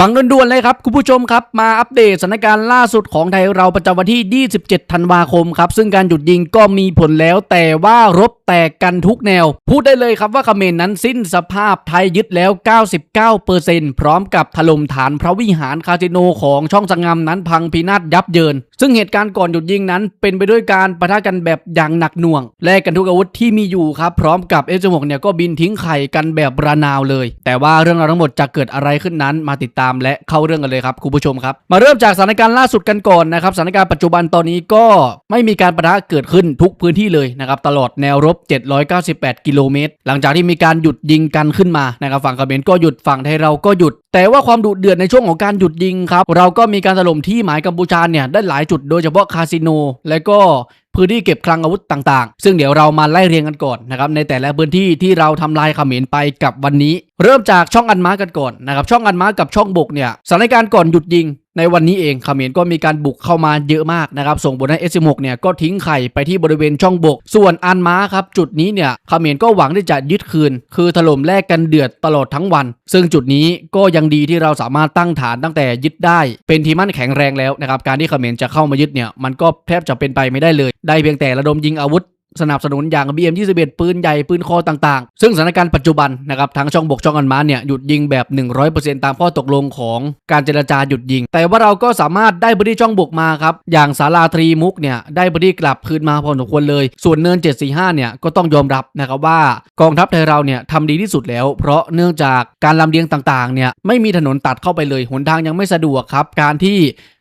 ฟังด่วนๆเลยครับ คุณผู้ชมครับ มาอัปเดตสถานการณ์ล่าสุดของไทยเราประจำวันที่ 27 ธันวาคมครับ ซึ่งการหยุดยิงก็มีผลแล้ว แต่ว่ารบแตกกันทุกแนว พูดได้เลยครับว่าเขมรนนั้นสิ้นสภาพไทยยึดแล้ว 99%พร้อมกับถล่มฐานพระวิหารคาสิโนของช่องสังงามนั้นพังพินาศยับเยิน ซึ่งเหตุการณ์ก่อนหยุดยิงนั้น เป็นไปด้วยการปะทะกันแบบอย่างหนักหน่วงแลกกันทุกอาวุธที่มีอยู่ครับพร้อมกับ F16 เนี่ยก็บินทิ้งไข่กันแบบระนาวเลย แต่ว่าเรื่องราวทั้งหมดจะเกิดอะไรขึ้นนั้นมาติดตามและเข้าเรื่องกันเลยครับคุณผู้ชมครับ มาเริ่มจากสถานการณ์ล่าสุดกันก่อนนะครับสถานการณ์ปัจจุบันตอนนี้ก็ไม่มีการปะทะเกิดขึ้นทุกพื้นที่เลยนะครับตลอดแนวรบ 798 กิโลเมตร หลังจากที่มีการหยุดยิงกันขึ้นมานะครับฝั่งเขมรก็หยุดฝั่งไทยเราก็หยุด แต่ว่าความดุเดือดในช่วงของการหยุดยิงครับเราก็มีการถล่มที่หมายกัมพูชาเนี่ยได้หลายจุดโดยเฉพาะคาสิโนและก็พื้นที่เก็บคลังอาวุธต่างๆ ซึ่งเดี๋ยวเรามาไล่เรียงกันก่อนนะครับในแต่ละพื้นที่ที่เราทำลายเขมรไปกับวันนี้ เริ่มจากช่องอันม้ากันก่อนนะครับช่องอันม้ากับช่องบกเนี่ยสถานการณ์ก่อนหยุดยิง ในวันนี้เองขมิรก็มีการบุกเข้ามาเยอะมากนะครับส่งผลให้ S16 เนี่ยก็ทิ้งไข่ไปที่บริเวณช่องบก ส่วนอันม้าครับจุดนี้เนี่ยขมิรก็หวังที่จะยึดคืน คือถล่มแลกกันเดือดตลอดทั้งวัน ซึ่งจุดนี้ก็ยังดีที่เราสามารถตั้งฐานตั้งแต่ยึดได้ เป็นทีมั่นแข็งแรงแล้วนะครับการที่ขมิรจะเข้ามายึดเนี่ยมันก็แทบจะเป็นไปไม่ได้เลย ได้เพียงแต่ระดมยิงอาวุธ สนับสนุนอย่าง BM21 ปืนใหญ่ปืนคอต่างๆ ซึ่งสถานการณ์ปัจจุบันนะครับทั้งช่องบกช่องอันม้าเนี่ยหยุดยิงแบบ 100%ตามข้อตกลงของการเจรจาหยุดยิง แต่ว่าเราก็สามารถได้พื้นที่ช่องบกมาครับอย่างสาราตรีมุกเนี่ยได้พื้นที่กลับคืนมาพอสมควรเลย ส่วนเนิน 745 เนี่ยก็ต้องยอมรับนะครับว่ากองทัพไทยเราเนี่ยทำดีที่สุดแล้ว เพราะเนื่องจากการลำเลียงต่างๆเนี่ยไม่มีถนนตัดเข้าไปเลยหนทางยังไม่สะดวกครับการที่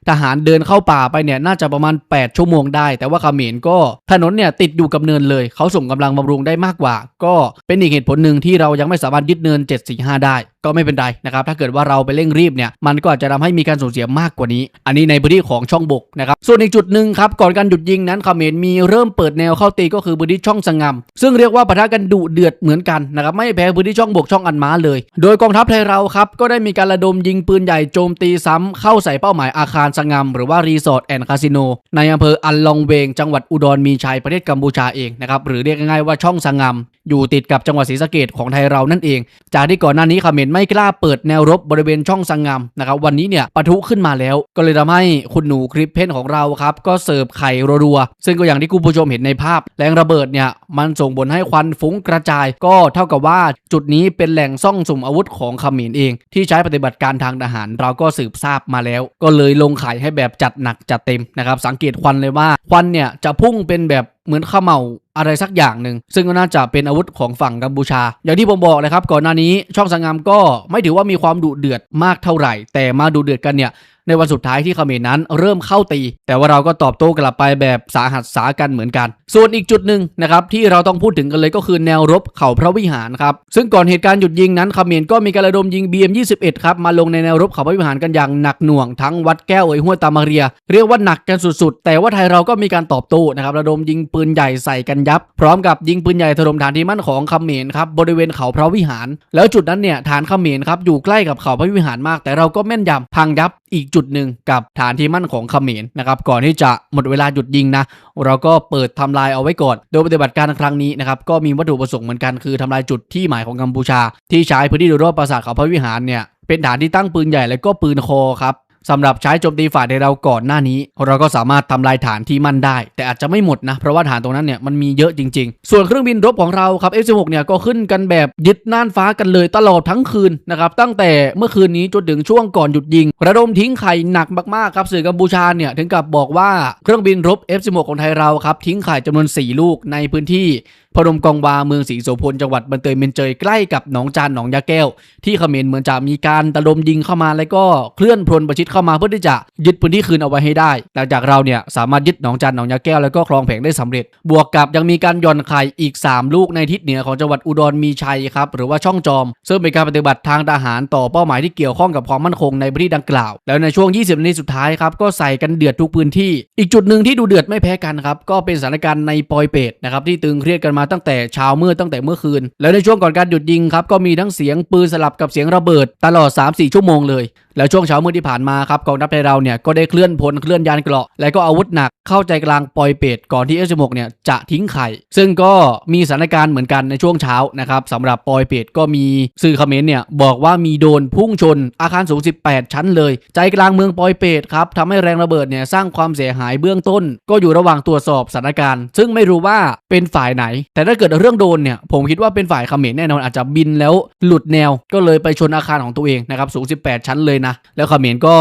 ทหารเดินเข้าป่าไปเนี่ยน่าจะประมาณ 8 ชั่วโมงได้ แต่ว่าเขมรก็ถนนเนี่ยติดอยู่กับเนินเลย เขาส่งกำลังบำรุงได้มากกว่า ก็เป็นอีกเหตุผลหนึ่งที่เรายังไม่สามารถยึดเนิน 745 ได้ ก็ไม่เป็นไรนะครับ ถ้าเกิดว่าเราไปเร่งรีบเนี่ยมันก็อาจจะทำให้มีการสูญเสียมากกว่านี้ อันนี้ในพื้นที่ของช่องบกนะครับส่วนอีกจุดหนึ่งครับก่อนการหยุดยิงนั้นเขมรมีเริ่มเปิดแนวเข้าตีก็คือพื้นที่ช่องสงงามซึ่งเรียกว่าปะทะกันดุเดือดเหมือนกันนะครับไม่แพ้พื้นที่ช่องบกช่องอันม้าเลย โดยกองทัพไทยเราครับก็ได้มีการระดมยิงปืนใหญ่โจมตีซ้ำเข้าใส่เป้าหมายอาคารสงงามหรือว่ารีสอร์ทแอนด์คาสิโนในอำเภออันลองเวงจังหวัดอุดรมีชัยประเทศกัมพูชาเองนะครับหรือเรียกง่ายๆว่าช่องสงงามอยู่ติดกับจังหวัดศรีสะเกดของไทยเรานั่นเอง จากที่ก่อนหน้านี้เขมรไม่กล้าเปิดแนวรบบริเวณช่องสงงามนะครับวันนี้เนี่ยปะทุขึ้นมาแล้ว ก็เลยทำให้คุณหนูคลิปเพนของเราครับก็เสิร์ฟไข่รัวๆซึ่งก็อย่างที่คุณผู้ชมเห็นในภาพ แรงระเบิดเนี่ยมันส่งผลให้ควันฟุ้งกระจาย ก็เท่ากับว่าจุดนี้เป็นแหล่งซ่องสุมอาวุธของเขมรเอง ที่ใช้ปฏิบัติการทางทหารเราก็สืบทราบมาแล้ว ก็เลยลงไข่ให้แบบจัดหนักจัดเต็มนะครับสังเกตควันเลยว่าควันเนี่ยจะพุ่งเป็นแบบ เหมือนข้าเมาอะไรสักอย่างหนึ่งซึ่งก็น่าจะเป็นอาวุธของฝั่งกัมพูชา อย่างที่ผมบอกเลยครับ ก่อนหน้านี้ช่องสังงามก็ไม่ถือว่ามีความดุเดือดมากเท่าไหร่ แต่มาดุเดือดกันเนี่ยในวันสุดท้ายที่เขมรนั้นเริ่มเข้าตี แต่ว่าเราก็ตอบโต้กลับไปแบบสาหัสสากันเหมือนกัน ส่วนอีกจุดหนึ่งนะครับที่เราต้องพูดถึงกันเลยก็คือแนวรบเขาพระวิหารครับซึ่งก่อนเหตุการณ์หยุดยิงนั้นเขมรก็มีการระดมยิง BM21 ครับมาลงในแนวรบเขาพระวิหารกันอย่างหนักหน่วงทั้งวัดแก้วเอ่ยห้วยตามาเรีย เรียกว่าหนักกันสุดๆ แต่ว่าไทยเราก็มีการตอบโต้นะครับระดมยิงปืนใหญ่ใส่กันยับ พร้อมกับยิงปืนใหญ่ถล่มฐานที่มั่นของเขมรครับบริเวณเขาพระวิหาร แล้วจุดนั้นเนี่ยฐานเขมรครับอยู่ใกล้กับเขาพระวิหารมาก แต่เราก็แม่นยำพังยับอีกจุดหนึ่งกับฐานที่มั่นของเขมรนะครับก่อนที่จะหมดเวลาหยุดยิงนะเราก็เปิดทำลายเอาไว้ก่อน โดยปฏิบัติการครั้งนี้นะครับก็มีวัตถุประสงค์เหมือนกันคือทำลายจุดที่หมายของกัมพูชา ที่ใช้พื้นที่โดยรอบปราสาทเขาพระวิหารเนี่ยเป็นฐานที่ตั้งปืนใหญ่และก็ปืนคอครับ สำหรับใช้โจมตีฝ่ายในเราก่อนหน้านี้ เราก็สามารถทำลายฐานที่มั่นได้ แต่อาจจะไม่หมดนะ เพราะว่าฐานตรงนั้นเนี่ยมันมีเยอะจริง ๆ ส่วนเครื่องบินรบของเราครับ F16 เนี่ยก็ขึ้นกันแบบยึดน่านฟ้ากันเลยตลอดทั้งคืนนะครับตั้งแต่เมื่อคืนนี้จนถึงช่วงก่อนหยุดยิง ระดมทิ้งไข่หนักมากๆครับสื่อกัมพูชาเนี่ยถึงกับบอกว่าเครื่องบินรบ F16 ของไทยเราครับทิ้งไข่จำนวน 4 ลูกในพื้นที่ พนมกองวาเมืองศรีโสพลจังหวัดบันเตยเมนเจยใกล้กับหนองจานหนองยาแก้ว ที่เขมรเหมือนจะมีการตะลมยิงเข้ามาแล้วก็เคลื่อนพลประชิดเข้ามาเพื่อที่จะยึดพื้นที่คืนเอาไว้ให้ได้หลังจากเราเนี่ยสามารถยึดหนองจานหนองยาแก้วแล้วก็คลองแผงได้สำเร็จ บวกกับยังมีการย่อนไข่อีก 3 ลูกในทิศเหนือของจังหวัดอุดรมีชัยครับหรือว่าช่องจอม ซึ่งเป็นการปฏิบัติทางทหารต่อเป้าหมายที่เกี่ยวข้องกับความมั่นคงในพื้นที่ดังกล่าว แล้วในช่วง 20 นาทีสุดท้ายครับก็ใส่กันเดือดทุกพื้นที่ อีกจุดหนึ่งที่ดูเดือดไม่แพ้กันครับก็เป็นสถานการณ์ในปอยเปตนะครับที่ตึงเครียดกันมาตั้งแต่เช้ามืดตั้งแต่เมื่อคืน แล้วในช่วงก่อนการหยุดยิงครับก็มีทั้งเสียงปืนสลับกับเสียงระเบิดตลอด 3-4 ชั่วโมงเลย แล้วช่วงเช้ามืดที่ผ่านมาครับกองทัพไทยเราเนี่ยก็ได้เคลื่อนพลเคลื่อนยานเกราะ และก็อาวุธหนักเข้าใจกลางปอยเปตก่อนที่ F16 เนี่ยจะทิ้งไข่ ซึ่งก็มีสถานการณ์เหมือนกันในช่วงเช้านะครับสำหรับปอยเปตก็มีสื่อคอมเมนต์เนี่ยบอกว่ามีโดนพุ่งชนอาคารสูง 18 ชั้นเลย ใจกลางเมืองปอยเปตครับทำให้แรงระเบิดเนี่ยสร้างความเสียหายเบื้องต้น ก็อยู่ระหว่างตรวจสอบสถานการณ์ ซึ่งไม่รู้ว่าเป็นฝ่ายไหน แต่ถ้าเกิดเรื่องโดนเนี่ยผมคิดว่าเป็นฝ่ายเขมรแน่นอนอาจจะบินแล้วหลุดแนว ก็เลยไปชนอาคารของตัวเองนะครับสูง 18 ชั้นเลยนะ แล้วเขมรก็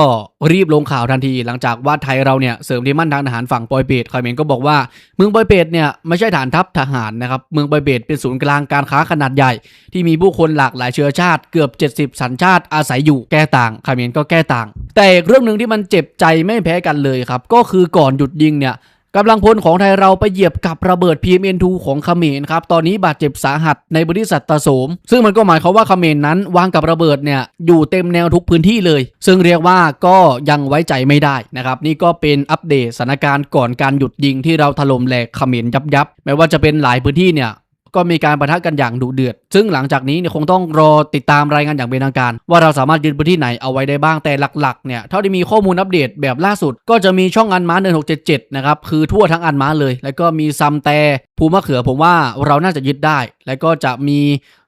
รีบลงข่าวทันที หลังจากว่าไทยเราเนี่ยเสริมที่มั่นทางทหารฝั่งปอยเปตเขมรก็บอกว่าเมืองปอยเปตเนี่ยไม่ใช่ฐานทัพทหารนะครับ เมืองปอยเปตเป็นศูนย์กลางการค้าขนาดใหญ่ ที่มีผู้คนหลากหลายเชื้อชาติเกือบ 70 สัญชาติอาศัยอยู่แก้ต่างเขมรก็แก้ต่าง แต่เรื่องหนึ่งที่มันเจ็บใจไม่แพ้กันเลยครับก็คือก่อนหยุดยิงเนี่ย กำลังพลของไทยเราไปเหยียบกับระเบิด PMN2 ของเขมรครับ ตอนนี้บาดเจ็บสาหัสในบริษัทตะโสม ซึ่งมันก็หมายความว่าเขมรนั้นวางกับระเบิดเนี่ยอยู่เต็มแนวทุกพื้นที่เลย ซึ่งเรียกว่าก็ยังไว้ใจไม่ได้นะครับ นี่ก็เป็นอัปเดตสถานการณ์ก่อนการหยุดยิงที่เราถล่มแหลกเขมรยับยับๆไม่ว่าจะเป็นหลายพื้นที่เนี่ย ก็มีการประทะกันอย่างดุเดือด ซึ่งหลังจากนี้เนี่ยคงต้องรอติดตามรายงานอย่างเป็นทางการ ว่าเราสามารถยืนพื้นที่ไหนเอาไว้ได้บ้างแต่หลักๆเนี่ยเท่าที่มีข้อมูลอัปเดตแบบล่าสุด ก็จะมีช่องอันม้าเดิน677นะครับคือทั่วทั้งอันม้าเลย แล้วก็มีซัมแต่ภูมะเขือผมว่าเราน่าจะยึดได้ แล้วก็จะมี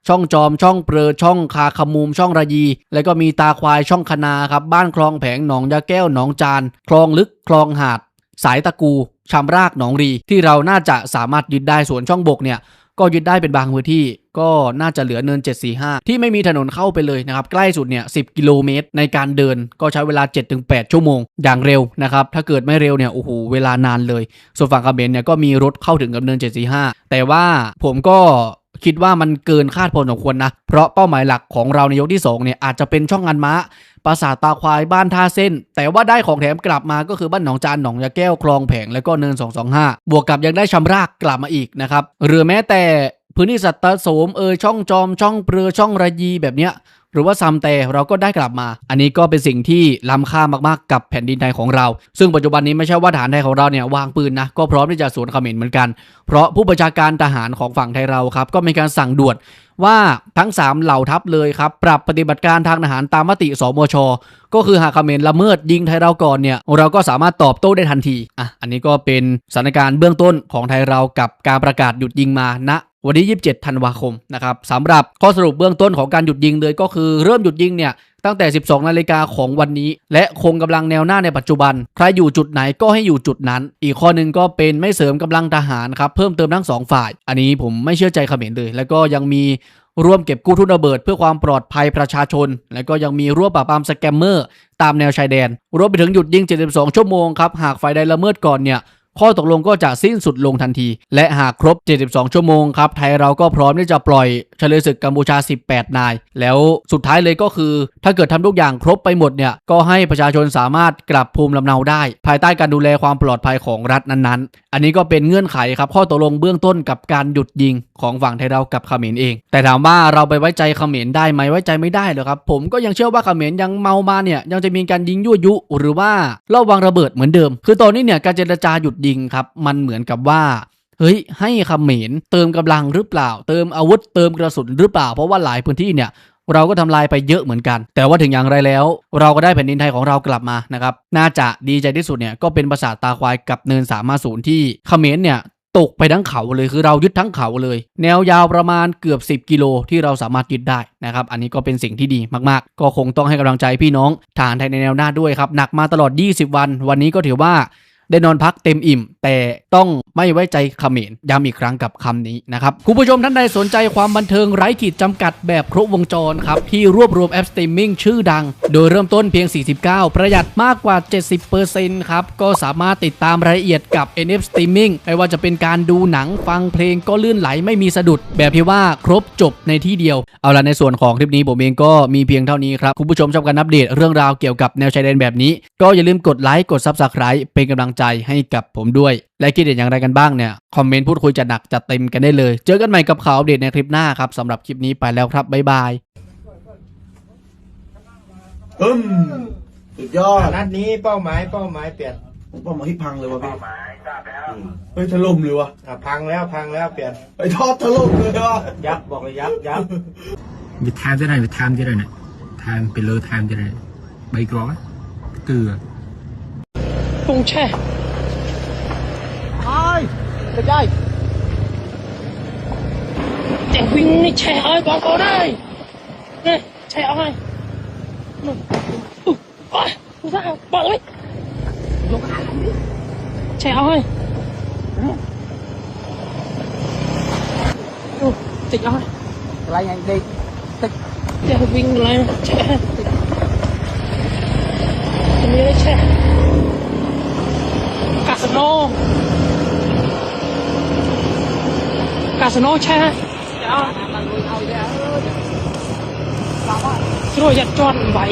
ช่องจอมช่องเปรอช่องคาขมูมช่องระยี แล้วก็มีตาควายช่องคนาครับบ้านคลองแผงหนองยาแก้วหนองจาน คลองลึกคลองหาด สายตะกูชำรากหนองรี ที่เราน่าจะสามารถยึดได้ส่วนช่องบกเนี่ย ก็ยึดได้เป็นบางพื้นที่ก็น่าจะเหลือเนิน 745 ที่ไม่มีถนนเข้าไปเลยนะครับ ใกล้สุดเนี่ย 10 กิโลเมตรในการเดินก็ใช้เวลา 7-8 ชั่วโมง อย่างเร็วนะครับ ถ้าเกิดไม่เร็วเนี่ย โอ้โห เวลานานเลย ส่วนฝั่งเขมรเนี่ยก็มีรถเข้าถึงกับเนิน 745 แต่ว่าผมก็คิดว่ามันเกินคาดพอสมควรนะ เพราะเป้าหมายหลักของเราในยกที่2เนี่ยอาจจะเป็นช่องงานม้า ปราสาทตาควายบ้านท่าเส้น แต่ว่าได้ของแถมกลับมาก็คือบ้านหนองจานหนองยาแก้วคลองแผงแล้วก็เนิน 225 บวกกับยังได้ชำรากกลับมาอีกนะครับหรือแม้แต่พื้นที่สัตว์โสมเอยช่องจอมช่องเปลือช่องระยีแบบเนี้ยหรือว่าซัมแต่เราก็ได้กลับมา อันนี้ก็เป็นสิ่งที่ล้ำค่ามากๆกับแผ่นดินไทยของเรา ซึ่งปัจจุบันนี้ไม่ใช่ว่าฐานไทยของเราเนี่ยวางปืนนะ ก็พร้อมที่จะสวนเขมรเหมือนกัน เพราะผู้บัญชาการทหารของฝั่งไทยเราครับ ก็มีการสั่งด่วน ว่าทั้ง 3 เหล่าทัพเลยครับ ปรับปฏิบัติการทางทหารตามมติสมช ก็คือหากเขมรละเมิดยิงไทยเราก่อนเนี่ย เราก็สามารถตอบโต้ได้ทันทีอะอันนี้ก็เป็นสถานการณ์เบื้องต้นของไทยเรากับการประกาศหยุดยิงมาณ วันที่ 27 ธันวาคมนะครับสำหรับข้อสรุปเบื้องต้นของการหยุดยิงเลยก็คือเริ่มหยุดยิงเนี่ยตั้งแต่ 12 นาฬิกาของวันนี้ และคงกำลังแนวหน้าในปัจจุบัน ใครอยู่จุดไหนก็ให้อยู่จุดนั้น อีกข้อหนึ่งก็เป็นไม่เสริมกำลังทหารครับ เพิ่มเติมทั้งสองฝ่าย อันนี้ผมไม่เชื่อใจเขมรเลย แล้วก็ยังมีร่วมเก็บกู้ทุนระเบิดเพื่อความปลอดภัยประชาชน แล้วก็ยังมีร่วมปราบปรามสแกมเมอร์ ตามแนวชายแดน รวมไปถึงหยุดยิง 72 ชั่วโมงครับ หากฝ่ายใดละเมิดก่อนเนี่ย ข้อตกลงก็จะสิ้นสุดลงทันที และหากครบ 72 ชั่วโมงครับ ไทยเราก็พร้อมที่จะปล่อยเฉลยศึกกัมพูชา 18 นาย แล้วสุดท้ายเลยก็คือ ถ้าเกิดทำทุกอย่างครบไปหมดเนี่ย ก็ให้ประชาชนสามารถกลับภูมิลำเนาได้ ภายใต้การดูแลความปลอดภัยของรัฐนั้นๆ อันนี้ก็เป็นเงื่อนไขครับข้อตกลงเบื้องต้นกับการหยุดยิงของฝั่งไทยเรากับเขมรเอง แต่ถามว่าเราไปไว้ใจเขมรได้ไหมไว้ใจไม่ได้เหรอครับ ผมก็ยังเชื่อว่าเขมรยังเมามาเนี่ยยังจะมีการยิงยั่วยุ หรือว่าระวางระเบิดเหมือนเดิม คือตอนนี้เนี่ยการเจรจาหยุดยิงครับมันเหมือนกับว่าเฮ้ยให้เขมรเติมกำลังหรือเปล่า เติมอาวุธเติมกระสุนหรือเปล่า เพราะว่าหลายพื้นที่เนี่ยเราก็ทำลายไปเยอะเหมือนกัน แต่ว่าถึงอย่างไรแล้ว เราก็ได้แผ่นดินไทยของเรากลับมานะครับ น่าจะดีใจที่สุดเนี่ยก็เป็นปราสาตาควายกับเนินสามมาศูนย์ที่เขมรเนี่ย ตกไปทั้งเขาเลยคือเรายึดทั้งเขาเลย แนวยาวประมาณเกือบ 10 กิโลที่เราสามารถยึดได้นะครับอันนี้ก็เป็นสิ่งที่ดีมากๆ ก็คงต้องให้กำลังใจพี่น้องทหารไทยในแนวหน้าด้วยครับหนักมาตลอด 20 วัน วันนี้ก็ถือว่า ได้นอนพักเต็มอิ่ม แต่ต้องไม่ไว้ใจเขมรย้ำอีกครั้งกับคำนี้นะครับคุณผู้ชมท่านใดสนใจความบันเทิงไร้ขีดจำกัดแบบครบวงจรครับ ที่รวบรวมแอปสตรีมมิ่งชื่อดัง โดยเริ่มต้นเพียง 49 ประหยัดมากกว่า 70%ครับ ก็สามารถติดตามรายละเอียดกับ NF Streaming ไม่ว่าจะเป็นการดูหนังฟังเพลงก็ลื่นไหลไม่มีสะดุด แบบที่ว่าครบจบในที่เดียว เอาละในส่วนของคลิปนี้ผมเองก็มีเพียงเท่านี้ครับคุณผู้ชมชอบการอัปเดตเรื่องราวเกี่ยวกับแนวชายแดนแบบนี้ ก็อย่าลืมกดไลค์กด Subscribe เป็นกำลังใจให้กับผมด้วย และคิดเห็นอย่างไรกันบ้างเนี่ย คอมเมนต์พูดคุยจะหนักจะเต็มกันได้เลย เจอกันใหม่กับข่าวอัปเดตในคลิปหน้าครับสำหรับคลิปนี้ไปแล้วครับบ๊ายบายอืมสุดยอดนัดนี้เป้าหมายเป้าหมายเปลี่ยนเป้าหมายที่พังเลยวะพี่เฮ้ยถล่มเลยวะพังแล้วพังแล้วเปลี่ยนไอ้ทอดถล่มเลยวะยับบอกเลยยับยับมีไทม์ได้ไหนมีไทม์ได้ไหนเนี่ยไทม์เป็นเลอไทม์ได้ไหนใบกรอยเกลือ vùng tre. Ai? Được đây chẳng quên này trẻ ơi bỏ cô đây. Này trẻ ơi. Ừ. Ừ, Ôi ra bỏ đấy trẻ ơi. Ừ. Tịch ơi. Lại anh đi. Tịch trẻ vinh lấy trẻ. Tịch 你来吃。 ណូកាស៊ីណូឆេះចាបានលុយឲ្យដែរអើយស្រួលយ៉ាត់ជន់វាយ